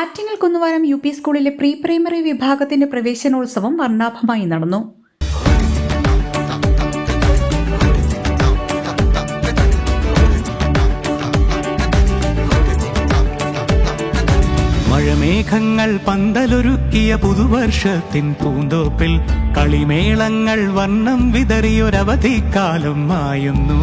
Attingal Kunnuvaram U P സ്കൂളിലെ pre primary വിഭാഗത്തിന്റെ പ്രവേശനോത്സവം വർണാഭമായി നടന്നു. മഴമേഘങ്ങൾ പന്തലൊരുക്കിയ പുതുവർഷത്തിൻ പൂന്തോപ്പിൽ കളിമേളങ്ങൾ വർണം വിതറിയൊരവധിക്കാലം മായുന്നു.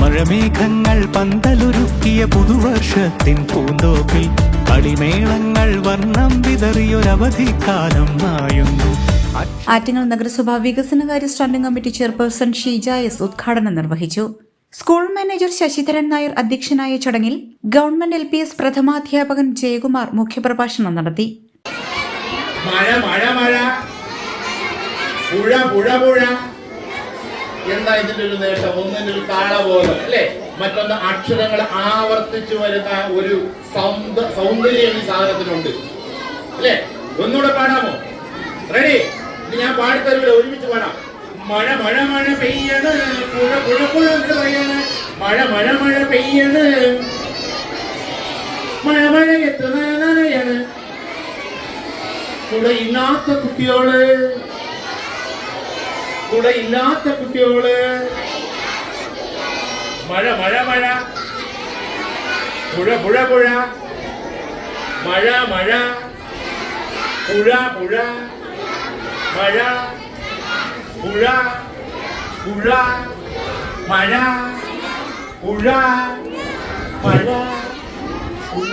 മഴമേഘങ്ങൾ പന്തലുരുക്കിയ പുതുവർഷത്തിൻ പൂന്തോപ്പിൽ കളിമേളങ്ങൾ വർണം വിതറിയൊരവധിക്കാലം മായുന്നു. ആറ്റിങ്ങൽ നഗരസഭ വികസനകാര്യ standing committee chairperson Sheeja S ഉദ്ഘാടനം നിർവഹിച്ചു. സ്കൂൾ മാനേജർ ശശിധരൻ നായർ അധ്യക്ഷനായ ചടങ്ങിൽ ഗവൺമെന്റ് എൽ പി എസ് പ്രഥമാധ്യാപകൻ ജയകുമാർ മുഖ്യപ്രഭാഷണം നടത്തി. മഴ മഴ മഴ. പുഴ പുഴ പുഴ. എന്താ ഇതിന്റെ ഒരു നേട്ടം? ഒന്നിന്റെ ഒരു താളബോധം അല്ലേ? മറ്റൊന്ന് അക്ഷരങ്ങൾ ആവർത്തിച്ചു വരുന്ന ഒരു സൗന്ദ- സൗന്ദര്യം ഈ സാധനത്തിനുണ്ട്. അല്ലേ? ഒന്നുകൂടെ പാടാമോ? റെഡി ഇനി ഞാൻ പാടിത്തരൂല ഒരുമിച്ച് പാടാം. മഴ മഴ മഴ പെയ്യണ് പുഴ പുഴ പുഴ പറയണ് മഴ മഴ മഴ പെയ്യണ്. മഴ മഴ എത്ര കുട കുടയില്ലാത്ത കുട്ടിയോൾ. കുടയില്ലാത്ത കുട്ടിയോൾ മഴ മഴ മഴ. പുഴ പുഴ പുഴ. മഴ മഴ. പുഴ പുഴ. മഴ പുഴ. പുഴ മഴ. പുഴ മഴ. പുഴ.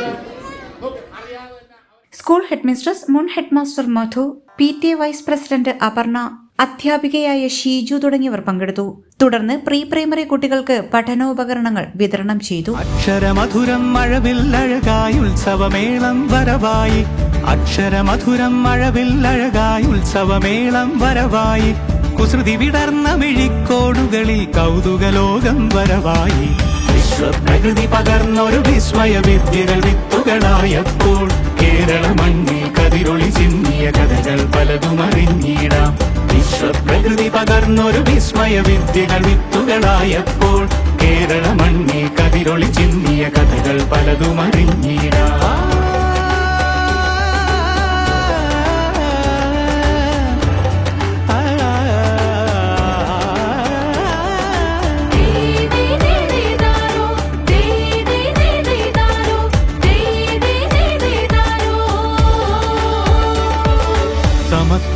സ്കൂൾ ഹെഡ്മിസ്ട്രസ് മുൻ headmaster Madhu P T vice president Aparna അധ്യാപികയായ ഷീജു തുടങ്ങിയവർ പങ്കെടുത്തു. തുടർന്ന് പ്രീ പ്രൈമറി കുട്ടികൾക്ക് പഠനോപകരണങ്ങൾ വിതരണം ചെയ്തു. അക്ഷരമധുരം മഴവില്ലഴകായി ഉത്സവമേളം വരവായി. അക്ഷരമധുരം മഴവില്ലഴകായി ഉത്സവമേളം വരവായി. കുസൃതി വിടർന്ന മിഴിക്കോടുകളിൽ കൗതുകലോകം വരവായി. വിശ്വപ്രകൃതി പകർന്നൊരു വിസ്മയ വിദ്യകൾ വിത്തുകളായപ്പോൾ കേരള മണ്ണിൽ കതിരൊളി ചിന്നിയ കഥകൾ പലതും അറിഞ്ഞിടാം വിശ്വപ്രകൃതി പകർന്നൊരു വിസ്മയ വിദ്യകൾ വിത്തുകളായപ്പോൾ കേരള മണ്ണിൽ കതിരൊളി ചിന്നിയ കഥകൾ പലതും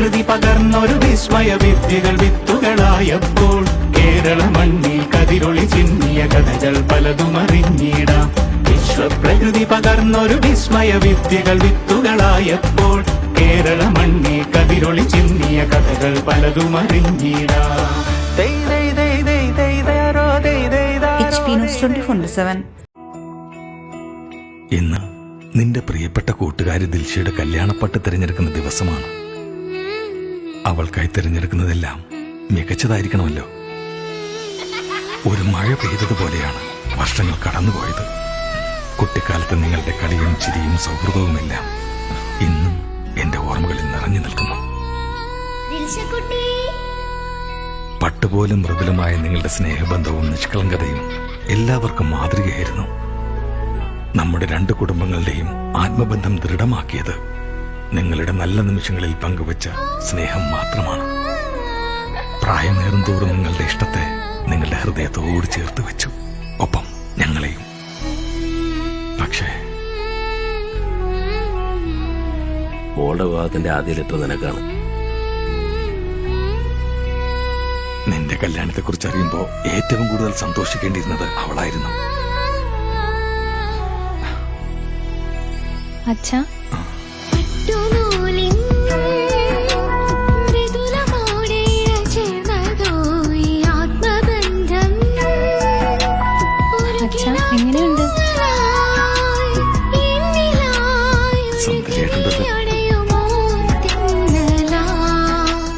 വിശ്വപ്രകൃതി പകർന്നൊരു വിസ്മയ വിദ്യകൾ വിത്തുകളായപ്പോൾ കേരള മണ്ണിൽ കതിരൊളി ചിന്നിയ കഥകൾ പലതും അറിഞ്ഞിടാം വിശ്വപ്രകൃതി പകർന്നൊരു വിസ്മയ വിദ്യകൾ വിത്തുകളായപ്പോൾ കേരള മണ്ണിൽ കതിരൊളി ചിന്നിയ കഥകൾ പലതും അറിഞ്ഞിടാം ഇന്ന് നിന്റെ പ്രിയപ്പെട്ട കൂട്ടുകാരി ദിൽഷയുടെ കല്യാണപ്പട്ട് തിരഞ്ഞെടുക്കുന്ന ദിവസമാണ് അവൾക്കായി തിരഞ്ഞെടുക്കുന്നതെല്ലാം മികച്ചതായിരിക്കണമല്ലോ. ഒരു മഴ പെയ്തതുപോലെയാണ് വർഷങ്ങൾ കടന്നുപോയത്. കുട്ടിക്കാലത്ത് നിങ്ങളുടെ കളിയും ചിരിയും സൗഹൃദവുമെല്ലാം ഇന്നും എന്റെ ഓർമ്മകളിൽ നിറഞ്ഞു നിൽക്കുന്നു. പട്ടുപോലും മൃദുലമായ നിങ്ങളുടെ സ്നേഹബന്ധവും നിഷ്കളങ്കതയും എല്ലാവർക്കും മാതൃകയായിരുന്നു. നമ്മുടെ രണ്ട് കുടുംബങ്ങളുടെയും ആത്മബന്ധം ദൃഢമാക്കിയത് നിങ്ങളുടെ നല്ല നിമിഷങ്ങളിൽ പങ്കുവച്ച സ്നേഹം മാത്രമാണ്. പ്രായമേറും തോറും നിങ്ങളുടെ ഇഷ്ടത്തെ നിങ്ങളുടെ ഹൃദയത്തോട് ചേർത്ത് വെച്ചു. ഒപ്പം ഞങ്ങളെയും. പക്ഷേ ഓളുടെ വിവാഹത്തിന്റെ ആദ്യ ലെറ്റർ നിനക്കാണ്. നിന്റെ കല്യാണത്തെ കുറിച്ച് അറിയുമ്പോ ഏറ്റവും കൂടുതൽ സന്തോഷിക്കേണ്ടിയിരുന്നത് അവളായിരുന്നു. അച്ഛാ